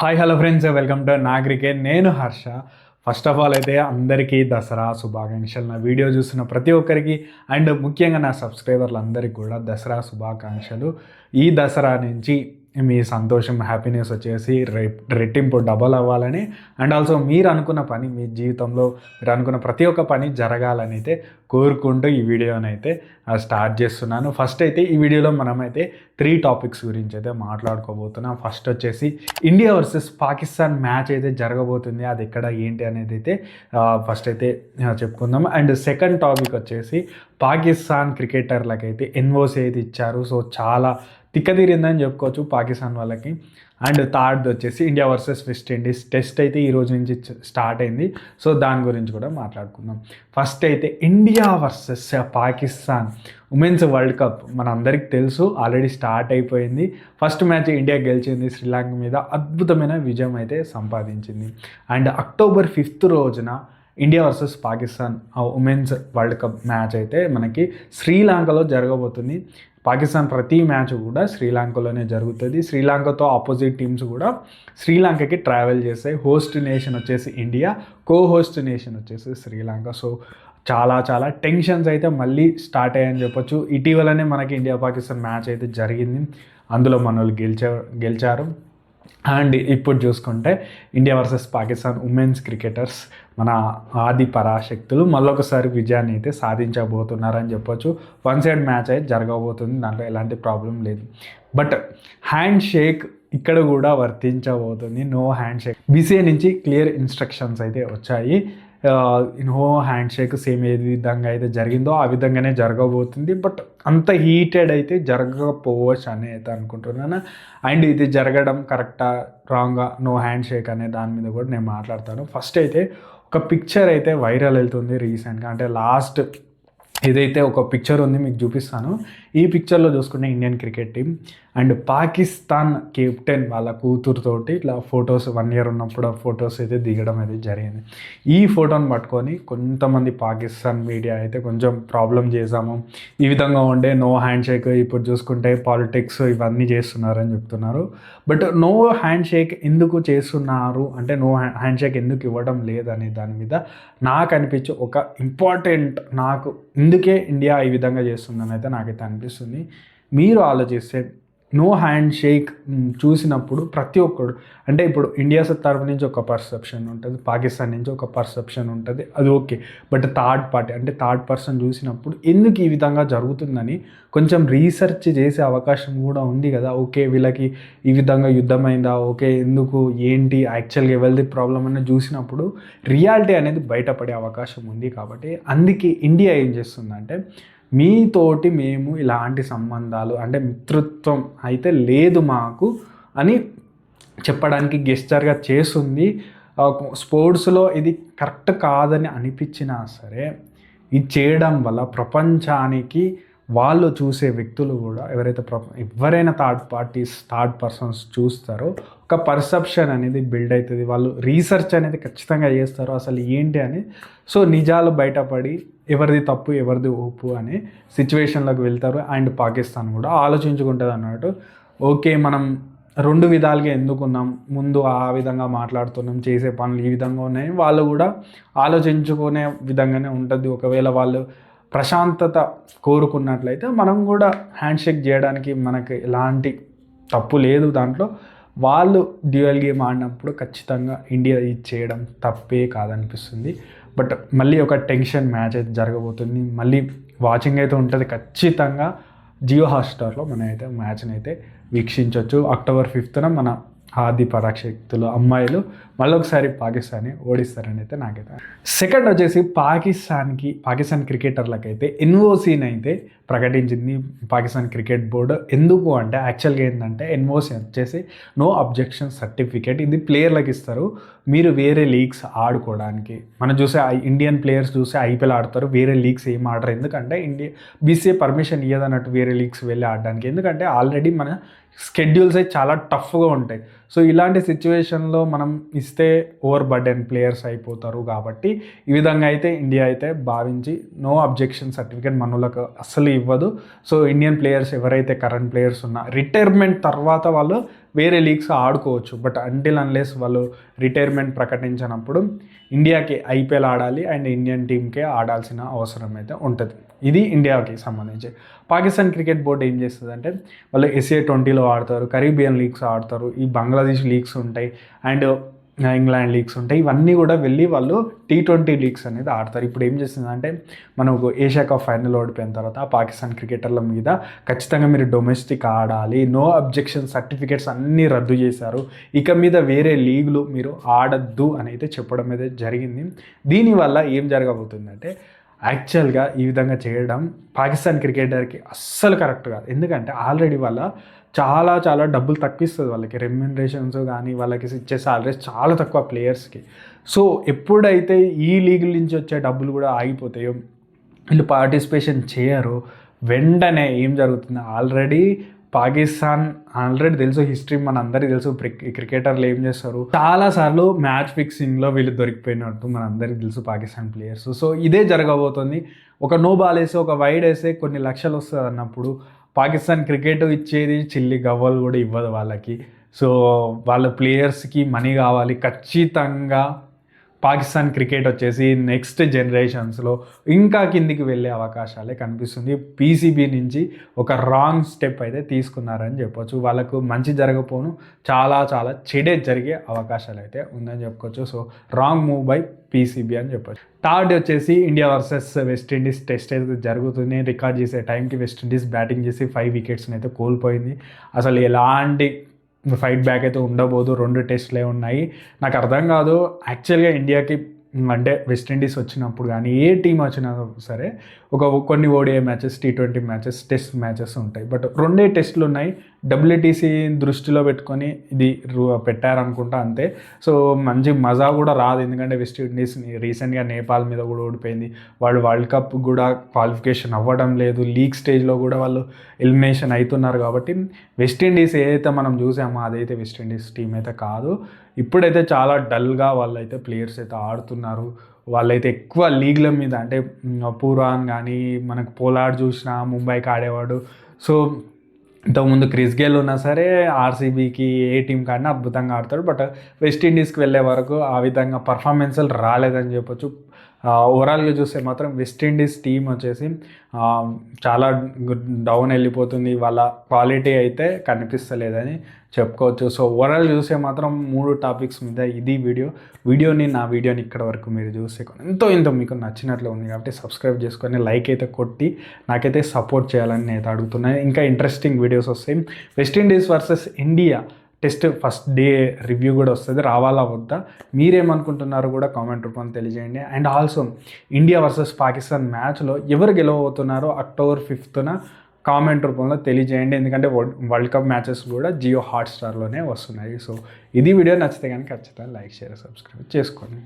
Hi hello friends welcome to నాగరికే నేను Harsha first of all అయితే అందరికీ దసరా శుభాకాంక్షలు. నా వీడియో చూస్తున్న ప్రతి ఒక్కరికి అండ్ ముఖ్యంగా నా సబ్స్క్రైబర్లందరికీ కూడా దసరా శుభాకాంక్షలు. ఈ దసరా నుంచి మీ సంతోషం హ్యాపీనెస్ వచ్చేసి రె రెట్టింపు డబల్ అవ్వాలని. అండ్ ఆల్సో మీరు అనుకున్న పని మీ జీవితంలో మీరు అనుకున్న ప్రతి ఒక్క పని జరగాలని అయితే కోరుకుంటూ ఈ వీడియోని అయితే స్టార్ట్ చేస్తున్నాను. ఫస్ట్ అయితే ఈ వీడియోలో మనమైతే త్రీ టాపిక్స్ గురించి అయితే మాట్లాడుకోబోతున్నాం. ఫస్ట్ వచ్చేసి ఇండియా వర్సెస్ పాకిస్తాన్ మ్యాచ్ అయితే జరగబోతుంది. అది ఎక్కడ ఏంటి అనేది అయితే ఫస్ట్ అయితే చెప్పుకుందాం. అండ్ సెకండ్ టాపిక్ వచ్చేసి పాకిస్తాన్ క్రికెటర్లకైతే ఎన్ఓసి అయితే ఇచ్చారు. సో చాలా తిక్కదిరిందని చెప్పుకోవచ్చు పాకిస్తాన్ వాళ్ళకి. అండ్ థర్డ్ వచ్చేసి India versus West Indies test అయితే ఈ రోజు నుంచి స్టార్ట్ అయింది. సో దాని గురించి కూడా మాట్లాడుకుందాం. ఫస్ట్ అయితే India versus Pakistan women's world cup మనందరికీ తెలుసు ఆల్రెడీ స్టార్ట్ అయిపోయింది. ఫస్ట్ మ్యాచ్ ఇండియా గెలిచింది శ్రీలంక మీద అద్భుతమైన విజయం అయితే సంపాదించింది. అండ్ అక్టోబర్ ఫిఫ్త్ రోజున India versus Pakistan women's world cup match అయితే మనకి శ్రీలంకలో జరగబోతుంది. పాకిస్తాన్ ప్రతి మ్యాచ్ కూడా శ్రీలంకలోనే జరుగుతుంది. శ్రీలంకతో ఆపోజిట్ టీమ్స్ కూడా శ్రీలంకకి ట్రావెల్ చేస్తాయి. హోస్ట్ నేషన్ వచ్చేసి ఇండియా కో హోస్ట్ నేషన్ వచ్చేసి శ్రీలంక. సో చాలా చాలా టెన్షన్స్ అయితే మళ్ళీ స్టార్ట్ అయ్యాయని చెప్పొచ్చు. ఇటీవలనే మనకి ఇండియా పాకిస్తాన్ మ్యాచ్ అయితే జరిగింది. అందులో మనోళ్ళు వాళ్ళు గెలిచా గెలిచారు. అండ్ ఇప్పుడు చూసుకుంటే India versus Pakistan women's cricketers మన ఆది పరాశక్తులు మళ్ళొకసారి విజయాన్ని అయితే సాధించబోతున్నారని చెప్పొచ్చు. వన్ సైడ్ మ్యాచ్ అయితే జరగబోతుంది దాంట్లో ఎలాంటి ప్రాబ్లం లేదు. బట్ హ్యాండ్ షేక్ ఇక్కడ కూడా వర్తించబోతుంది నో హ్యాండ్ షేక్ బీసీఏ నుంచి క్లియర్ ఇన్స్ట్రక్షన్స్ అయితే వచ్చాయి. ఇన్హో హ్యాండ్ షేక్ సేమ్ ఏ విధంగా అయితే జరిగిందో ఆ విధంగానే జరగబోతుంది. బట్ అంత హీటెడ్ అయితే జరగకపోవచ్చు అని అయితే అనుకుంటున్నాను. అండ్ ఇది జరగడం కరెక్టా రాంగా నో హ్యాండ్ షేక్ అనే దాని మీద కూడా నేను మాట్లాడతాను. ఫస్ట్ అయితే ఒక పిక్చర్ అయితే వైరల్ వెళ్తుంది రీసెంట్గా. అంటే లాస్ట్ ఏదైతే ఒక పిక్చర్ ఉంది మీకు చూపిస్తాను. ఈ పిక్చర్లో చూసుకుంటే Indian cricket team and Pakistan captain వాళ్ళ కూతురుతోటి ఇట్లా ఫొటోస్ వన్ ఇయర్ ఉన్నప్పుడు ఆ ఫొటోస్ అయితే దిగడం అయితే జరిగింది. ఈ ఫోటోని పట్టుకొని కొంతమంది పాకిస్తాన్ మీడియా అయితే కొంచెం ప్రాబ్లం చేసాము ఈ విధంగా ఉండే నో హ్యాండ్ షేక్ ఇప్పుడు చూసుకుంటే పాలిటిక్స్ ఇవన్నీ చేస్తున్నారని చెప్తున్నారు. బట్ నో హ్యాండ్ షేక్ ఎందుకు చేస్తున్నారు? అంటే నో హ్యాండ్ షేక్ ఎందుకు ఇవ్వడం లేదనే దాని మీద నాకు అనిపించే ఒక ఇంపార్టెంట్ నాకు ఇందుకే ఇండియా ఈ విధంగా చేస్తుందని అయితే నాకైతే అనిపిస్తుంది. మీరు ఆలోచిస్తే నో హ్యాండ్ షేక్ చూసినప్పుడు ప్రతి ఒక్కడు అంటే ఇప్పుడు ఇండియా తరఫు నుంచి ఒక పర్సెప్షన్ ఉంటుంది పాకిస్తాన్ నుంచి ఒక పర్సెప్షన్ ఉంటుంది అది ఓకే. బట్ థర్డ్ పార్టీ అంటే థర్డ్ పర్సన్ చూసినప్పుడు ఎందుకు ఈ విధంగా జరుగుతుందని కొంచెం రీసెర్చ్ చేసే అవకాశం కూడా ఉంది కదా. ఓకే వీళ్ళకి ఈ విధంగా యుద్ధమైందా? ఓకే ఎందుకు? ఏంటి? యాక్చువల్గా ఎవరిది ప్రాబ్లం అనేది చూసినప్పుడు రియాలిటీ అనేది బయటపడే అవకాశం ఉంది కాబట్టి అందుకే ఇండియా ఏం చేస్తుందంటే మీతోటి మేము ఇలాంటి సంబంధాలు అంటే మిత్రత్వం అయితే లేదు మాకు అని చెప్పడానికి గెస్టర్గా చేస్తుంది. స్పోర్ట్స్లో ఇది కరెక్ట్ కాదని అనిపించినా సరే ఇది చేయడం వల్ల ప్రపంచానికి వాళ్ళు చూసే వ్యక్తులు కూడా ఎవరైతే ప్ర ఎవరైనా థర్డ్ పార్టీస్ థర్డ్ పర్సన్స్ చూస్తారో ఒక పర్సెప్షన్ అనేది బిల్డ్ అవుతుంది వాళ్ళు రీసెర్చ్ అనేది ఖచ్చితంగా చేస్తారు అసలు ఏంటి అని. సో నిజాలు బయటపడి ఎవరిది తప్పు ఎవరిది ఒప్పు అని సిచ్యువేషన్లోకి వెళ్తారు అండ్ పాకిస్తాన్ కూడా. ఆలోచించుకుంటుంది అన్నట్టు ఓకే మనం రెండు విధాలుగా ఎందుకున్నాం ముందు ఆ విధంగా మాట్లాడుతున్నాం చేసే పనులు ఈ విధంగా ఉన్నాయి వాళ్ళు కూడా ఆలోచించుకునే విధంగానే ఉంటుంది. ఒకవేళ వాళ్ళు ప్రశాంతత కోరుకున్నట్లయితే మనం కూడా హ్యాండ్ షేక్ చేయడానికి మనకి ఎలాంటి తప్పు లేదు దాంట్లో. వాళ్ళు డ్యూయల్ గేమ్ ఆడినప్పుడు ఖచ్చితంగా ఇండియా ఇది చేయడం తప్పే కాదనిపిస్తుంది. బట్ మళ్ళీ ఒక టెన్షన్ మ్యాచ్ అయితే జరగబోతుంది. మళ్ళీ వాచింగ్ అయితే ఉంటుంది ఖచ్చితంగా. జియో హాట్స్టార్లో మనం అయితే మ్యాచ్ని అయితే వీక్షించవచ్చు అక్టోబర్ ఫిఫ్త్న మన ఆది పరాక్షక్తులు అమ్మాయిలు మళ్ళొకసారి పాకిస్తాన్ని ఓడిస్తారని అయితే నాకైతే సెకండ్ వచ్చేసి పాకిస్తాన్కి పాకిస్తాన్ క్రికెటర్లకైతే ఎన్ఓసీని అయితే ప్రకటించింది పాకిస్తాన్ క్రికెట్ బోర్డు. ఎందుకు అంటే యాక్చువల్గా ఏంటంటే ఎన్ఓసీ వచ్చేసి నో అబ్జెక్షన్ సర్టిఫికేట్ ఇది ప్లేయర్లకు ఇస్తారు. మీరు వేరే లీగ్స్ ఆడుకోవడానికి. మనం చూసే ఇండియన్ ప్లేయర్స్ చూసే ఐపీఎల్ ఆడతారు వేరే లీగ్స్ ఏం ఆడరు. ఎందుకంటే ఇండియా బీసీఏ పర్మిషన్ ఇవ్వదన్నట్టు వేరే లీగ్స్ వెళ్ళి ఆడడానికి. ఎందుకంటే ఆల్రెడీ మన స్కెడ్యూల్స్ అయితే చాలా టఫ్గా ఉంటాయి. సో ఇలాంటి సిచ్యువేషన్లో మనం ఇస్తే ఓవర్ బర్డెన్ ప్లేయర్స్ అయిపోతారు కాబట్టి ఈ విధంగా అయితే ఇండియా అయితే భావించి నో అబ్జెక్షన్ సర్టిఫికేట్ మనలకు అస్సలు ఇవ్వదు. సో ఇండియన్ ప్లేయర్స్ ఎవరైతే కరెంట్ ప్లేయర్స్ ఉన్నా రిటైర్మెంట్ తర్వాత వాళ్ళు వేరే లీగ్స్ ఆడుకోవచ్చు. బట్ అంటిల్ అన్లెస్ వాళ్ళు రిటైర్మెంట్ ప్రకటించినప్పుడు ఇండియాకి ఐపీఎల్ ఆడాలి అండ్ ఇండియన్ టీంకే ఆడాల్సిన అవసరం అయితే ఉంటుంది. ఇది ఇండియాకి సంబంధించి. పాకిస్తాన్ క్రికెట్ బోర్డు ఏం చేస్తుంది అంటే వాళ్ళు ఎస్ఏ ట్వంటీలో ఆడతారు కరీబియన్ లీగ్స్ ఆడతారు ఈ బంగ్లాదేశ్ లీగ్స్ ఉంటాయి. అండ్ ఇంగ్లాండ్ లీగ్స్ ఉంటాయి. ఇవన్నీ కూడా వెళ్ళి వాళ్ళు టీ ట్వంటీ లీగ్స్ అనేది ఆడతారు. ఇప్పుడు ఏం చేస్తుందంటే మనకు ఏషియా కప్ ఫైనల్ ఓడిపోయిన తర్వాత పాకిస్తాన్ క్రికెటర్ల మీద ఖచ్చితంగా మీరు డొమెస్టిక్ ఆడాలి. నో అబ్జెక్షన్ సర్టిఫికేట్స్ అన్నీ రద్దు చేశారు. ఇక మీద వేరే లీగ్లు మీరు ఆడద్దు అని అయితే చెప్పడం అయితే జరిగింది. దీనివల్ల ఏం జరగబోతుందంటే యాక్చువల్గా ఈ విధంగా చేయడం పాకిస్తాన్ క్రికెటర్కి అస్సలు కరెక్ట్ కాదు. ఎందుకంటే ఆల్రెడీ వాళ్ళ చాలా చాలా డబ్బులు తక్కువిస్తుంది వాళ్ళకి. రెమ్యునరేషన్స్ కానీ వాళ్ళకి ఇచ్చే సాలరీస్ చాలా తక్కువ ప్లేయర్స్కి. సో ఎప్పుడైతే ఈ లీగ్ నుంచి వచ్చే డబ్బులు కూడా ఆగిపోతాయో వీళ్ళు పార్టిసిపేషన్ చేయరు వెంటనే ఏం జరుగుతుంది? ఆల్రెడీ పాకిస్తాన్ ఆల్రెడీ తెలుసు హిస్టరీ మన అందరికీ తెలుసు క్రికెటర్లు ఏం చేస్తారు. చాలా సార్లు మ్యాచ్ ఫిక్సింగ్లో వీళ్ళు దొరికిపోయినట్టు మన అందరికీ తెలుసు పాకిస్తాన్ ప్లేయర్స్. సో ఇదే జరగబోతుంది. ఒక నో బాల్ వేసి ఒక వైడ్ వేస్తే కొన్ని లక్షలు వస్తుంది అన్నప్పుడు పాకిస్తాన్ క్రికెట్ ఇచ్చేది చిల్లి గవ్వలు కూడా ఇవ్వదు వాళ్ళకి. సో వాళ్ళ ప్లేయర్స్కి మనీ కావాలి. ఖచ్చితంగా పాకిస్తాన్ క్రికెట్ వచ్చేసి నెక్స్ట్ జనరేషన్స్లో ఇంకా కిందికి వెళ్ళే అవకాశాలే కనిపిస్తుంది. పీసీబీ నుంచి ఒక రాంగ్ స్టెప్ అయితే తీసుకున్నారని చెప్పొచ్చు. వాళ్ళకు మంచి జరగపోను చాలా చాలా చెడే జరిగే అవకాశాలు అయితే ఉందని చెప్పుకోవచ్చు. So wrong move by PCB అని చెప్పొచ్చు. థర్డ్ వచ్చేసి ఇండియా వర్సెస్ వెస్టిండీస్ టెస్ట్ అయితే జరుగుతుంది. రికార్డ్ చేసే టైంకి వెస్టిండీస్ బ్యాటింగ్ చేసి ఫైవ్ వికెట్స్ని అయితే కోల్పోయింది. అసలు ఎలాంటి ఫైట్ బ్యాక్ అయితే ఉండబోదు. రెండు టెస్ట్లే ఉన్నాయి. నాకు అర్థం కాదు. యాక్చువల్గా ఇండియాకి అంటే వెస్టిండీస్ వచ్చినప్పుడు కానీ ఏ టీం వచ్చినా సరే ఒక కొన్ని ODI matches T twenty matches test matches ఉంటాయి. బట్ రెండే టెస్ట్లు ఉన్నాయి. డబ్ల్యూటీసీ దృష్టిలో పెట్టుకొని ఇది పెట్టారనుకుంటా అంతే. సో మంచి మజా కూడా రాదు. ఎందుకంటే వెస్ట్ ఇండీస్ రీసెంట్గా నేపాల్ మీద కూడా ఓడిపోయింది. వాళ్ళు వరల్డ్ కప్ కూడా క్వాలిఫికేషన్ అవ్వడం లేదు. లీగ్ స్టేజ్లో కూడా వాళ్ళు ఎలిమినేషన్ అవుతున్నారు కాబట్టి వెస్టిండీస్ ఏదైతే మనం చూసామో అదైతే వెస్టిండీస్ టీం అయితే కాదు. ఇప్పుడైతే చాలా డల్గా వాళ్ళైతే ప్లేయర్స్ అయితే ఆడుతున్నారు. వాళ్ళైతే ఎక్కువ లీగ్ల మీద అంటే పూర్వాన్ కానీ మనకు పోలాడ్ చూసిన ముంబైకి ఆడేవాడు. సో ఇంతకుముందు క్రిస్ గేల్ ఉన్నా సరే ఆర్సీబీకి ఏ టీం కానీ అద్భుతంగా ఆడతాడు. బట్ వెస్టిండీస్కి వెళ్ళే వరకు ఆ విధంగా పర్ఫార్మెన్స్లు రాలేదని చెప్పొచ్చు. ఓవరాల్గా చూస్తే మాత్రం వెస్టిండీస్ టీం వచ్చేసి చాలా డౌన్ వెళ్ళిపోతుంది. వాళ్ళ క్వాలిటీ అయితే కనిపిస్తలేదని చెప్పుకోవచ్చు. సో ఓవరాల్ చూసే మాత్రం మూడు టాపిక్స్ మీద ఇది వీడియో. వీడియోని నా వీడియోని ఇక్కడ వరకు మీరు చూస్తే ఎంతో ఎంతో మీకు నచ్చినట్లు ఉంది కాబట్టి సబ్స్క్రైబ్ చేసుకొని లైక్ అయితే కొట్టి నాకైతే సపోర్ట్ చేయాలని నేను అడుగుతున్నాను ఇంకా ఇంట్రెస్టింగ్ వీడియోస్ వస్తాయి. West Indies versus India test first day review కూడా వస్తుంది. రావాలా వద్దా? మీరేమనుకుంటున్నారు కూడా కామెంట్ రూపంలో తెలియజేయండి. And also India versus Pakistan మ్యాచ్లో ఎవరు గెలవబోతున్నారో అక్టోబర్ ఫిఫ్త్న కామెంట్ రూపంలో తెలియజేయండి. ఎందుకంటే వరల్డ్ కప్ మ్యాచెస్ కూడా జియో హాట్స్టార్లోనే వస్తున్నాయి. సో ఇది వీడియో నచ్చితే కానీ ఖచ్చితంగా లైక్ షేర్ సబ్స్క్రైబ్ చేసుకోండి.